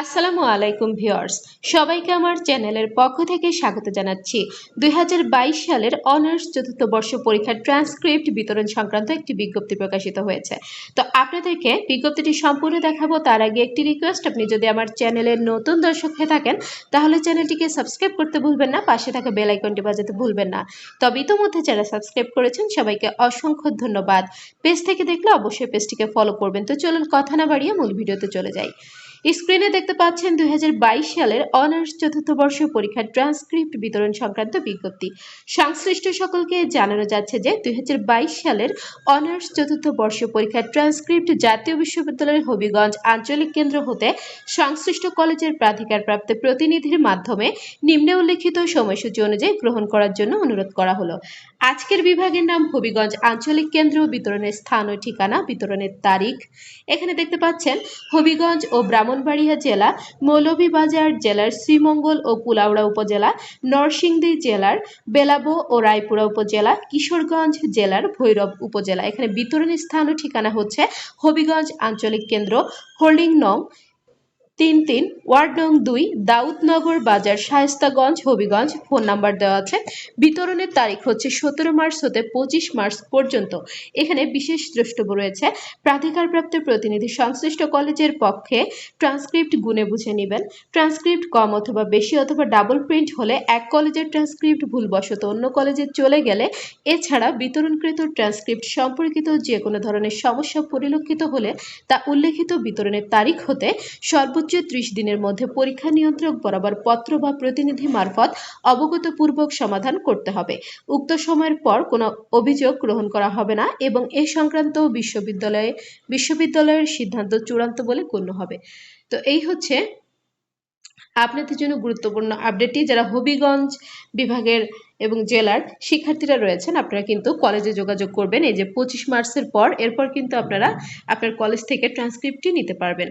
আসসালামু আলাইকুম ভিউয়ার্স, সবাইকে আমার চ্যানেলের পক্ষ থেকে স্বাগত জানাচ্ছি। দুই হাজার বাইশ সালের অনার্স চতুর্থ বর্ষ পরীক্ষার ট্রান্সক্রিপ্ট বিতরণ সংক্রান্ত একটি বিজ্ঞপ্তি প্রকাশিত হয়েছে। তো আপনাদেরকে বিজ্ঞপ্তিটি সম্পূর্ণ দেখাবো, তার আগে একটি রিকোয়েস্ট আপনি যদি আমার চ্যানেলের নতুন দর্শক হয়ে থাকেন, তাহলে চ্যানেলটিকে সাবস্ক্রাইব করতে ভুলবেন না, পাশে থাকা বেল আইকনটি বাজাতে ভুলবেন না। তবে ইতোমধ্যে যারা সাবস্ক্রাইব করেছেন, সবাইকে অসংখ্য ধন্যবাদ। পেজ থেকে দেখলে অবশ্যই পেজটিকে ফলো করবেন। তো চলুন, কথা না বাড়িয়ে মূল ভিডিওতে চলে যাই। স্ক্রিনে দেখতে পাচ্ছেন দুই হাজার বাইশ সালের অনার্স চতুর্থ বর্ষ পরীক্ষার ট্রান্সক্রিপ্ট বিতরণ সংক্রান্ত বিজ্ঞপ্তি। সংশ্লিষ্ট সকলকে জানানো যাচ্ছে যে দুই সালের অনার্স চতুর্থ বর্ষ পরীক্ষার ট্রান্সক্রিপ্ট জাতীয় বিশ্ববিদ্যালয়ের হবিগঞ্জ আঞ্চলিক কেন্দ্র হতে সংশ্লিষ্ট কলেজের প্রাধিকারপ্রাপ্ত প্রতিনিধির মাধ্যমে নিম্নে উল্লেখিত সময়সূচি অনুযায়ী গ্রহণ করার জন্য অনুরোধ করা হলো। আজকের বিভাগের নাম হবিগঞ্জ আঞ্চলিক কেন্দ্র, বিতরণের স্থান ও ঠিকানা, বিতরণের তারিখ। এখানে দেখতে পাচ্ছেন, হবিগঞ্জ ও ব্রাহ্মণবাড়িয়া জেলা, মৌলভীবাজার জেলার শ্রীমঙ্গল ও কুলাউড়া উপজেলা, নরসিংদী জেলার বেলাবো ও রায়পুরা উপজেলা, কিশোরগঞ্জ জেলার ভৈরব উপজেলা। এখানে বিতরণ স্থান ও ঠিকানা হচ্ছে হবিগঞ্জ আঞ্চলিক কেন্দ্র হোল্ডিং নং তিন তিন, ওয়ার্ড নং দুই, দাউদনগর বাজার, শায়েস্তাগঞ্জ, হবিগঞ্জ, ফোন নাম্বার দেওয়া আছে। বিতরণের তারিখ হচ্ছে সতেরো মার্চ হতে পঁচিশ মার্চ পর্যন্ত। এখানে বিশেষ দ্রষ্টব্য রয়েছে, প্রাধিকারপ্রাপ্ত প্রতিনিধি সংশ্লিষ্ট কলেজের পক্ষে ট্রান্সক্রিপ্ট গুনে বুঝে নেবেন। ট্রান্সক্রিপ্ট কম অথবা বেশি অথবা ডাবল প্রিন্ট হলে এক কলেজের ট্রান্সক্রিপ্ট ভুলবশত অন্য কলেজে চলে গেলে এছাড়া বিতরণকৃত ট্রান্সক্রিপ্ট সম্পর্কিত যে কোনো ধরনের সমস্যা পরিলক্ষিত হলে তা উল্লেখিত বিতরণের তারিখ হতে সর্বোচ্চ ত্রিশ দিনের মধ্যে পরীক্ষা নিয়ন্ত্রক বরাবর পত্র বা প্রতিনিধি মারফত অবগতপূর্বক সমাধান করতে হবে। উক্ত সময়ের পর কোনো অভিযোগ গ্রহণ করা হবে না এবং এ সংক্রান্ত বিশ্ববিদ্যালয়ে বিশ্ববিদ্যালয়ের সিদ্ধান্ত চূড়ান্ত বলে গণ্য হবে। তো এই হচ্ছে আপনাদের জন্য গুরুত্বপূর্ণ আপডেটটি। যারা হবিগঞ্জ বিভাগের এবং জেলার শিক্ষার্থীরা রয়েছেন, আপনারা কিন্তু কলেজে যোগাযোগ করবেন। এই যে পঁচিশ মার্চের পর, এরপর কিন্তু আপনারা আপনার কলেজ থেকে ট্রান্সক্রিপ্টটি নিতে পারবেন।